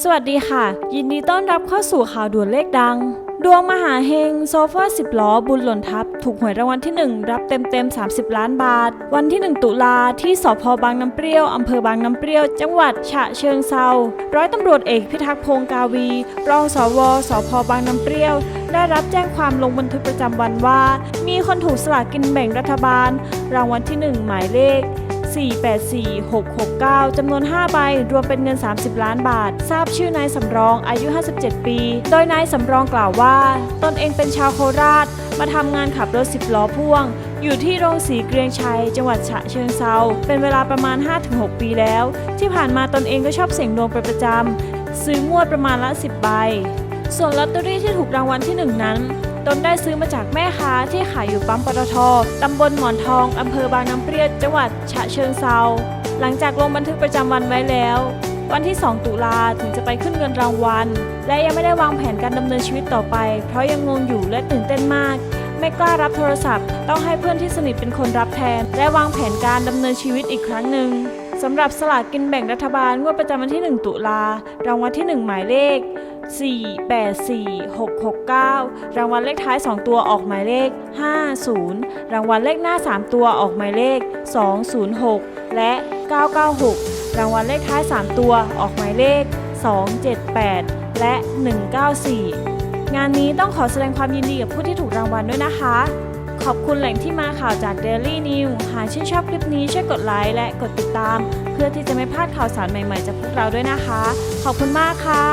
สวัสดีค่ะ ยินดีต้อนรับเข้าสู่ข่าวด่วนเลขดัง ดวงมหาเฮงโซฟา10ล้อ บุญหล่นทับ ถูกหวยรางวัลที่ 1 รับเต็มเต็มๆ 30 ล้านบาท วันที่ 1 ตุลาที่สพบางน้ำเปรี้ยวอำเภอบางน้ำเปรี้ยว จังหวัดฉะเชิงเซาร้อยตำรวจเอกพิทักษ์พงกาวี รองสวสพบางน้ำเปรี้ยว ได้รับแจ้งความลงบันทึกประจำวันว่า มีคนถูกสลากกินแบ่งรัฐบาล รางวัลที่ 1 หมายเลข 484669 จำนวน 5 ใบ รวมเป็นเงิน 30 ล้านบาท ทราบชื่อนายสำรองอายุ 57 ปี โดยนายสำรองกล่าวว่า ตนเองเป็นชาวโคราช มาทำงานขับรถ 10 ล้อพ่วง อยู่ที่โรงสีเกรียงชัย จังหวัดฉะเชิงเซาเป็นเวลาประมาณ 5-6 ปีแล้ว ที่ผ่านมาตนเองก็ชอบเสี่ยงดวงเป็นประจำซื้องวดประมาณละ 10 ใบ ส่วนลอตเตอรี่ที่ถูกรางวัลที่ 1 นั้น ตนได้ซื้อมาจากแม่ค้าที่ขายอยู่ปั๊มปตทตำบลหมอนทองอำเภอบางน้ำเปรี้ยวจังหวัดฉะเชิงเซาหลังจากลงบันทึกประจำวันไว้แล้ว วันที่ 2 ตุลาถึงจะไปขึ้นเงินรางวัล และยังไม่ได้วางแผนการดำเนินชีวิตต่อไป เพราะยังงงอยู่และตื่นเต้นมาก ไม่กล้ารับโทรศัพท์ ต้องให้เพื่อนที่สนิทเป็นคนรับแทน และวางแผนการดำเนินชีวิตอีกครั้งหนึ่งสำหรับสลากกินแบ่งรัฐบาลงวดประจำวันที่ 1 ตุลารางวัลที่ 1 หมายเลข 484669 รางวัลเลขท้าย 2 ตัวออกหมายเลข 50 รางวัลเลขหน้า 3 ตัวออกหมายเลข 206 และ 996 รางวัลเลขท้าย 3 ตัวออกหมายเลข 278 และ 194 งานนี้ต้องขอแสดงความยินดีกับผู้ที่ถูกรางวัลด้วยนะคะ ขอบคุณแหล่งที่มาข่าวจาก Daily New หากชื่นชอบคลิปนี้ช่วยกดไลค์และกดติดตาม เพื่อที่จะไม่พลาดข่าวสารใหม่ๆจากพวกเราด้วยนะคะ ขอบคุณมากค่ะ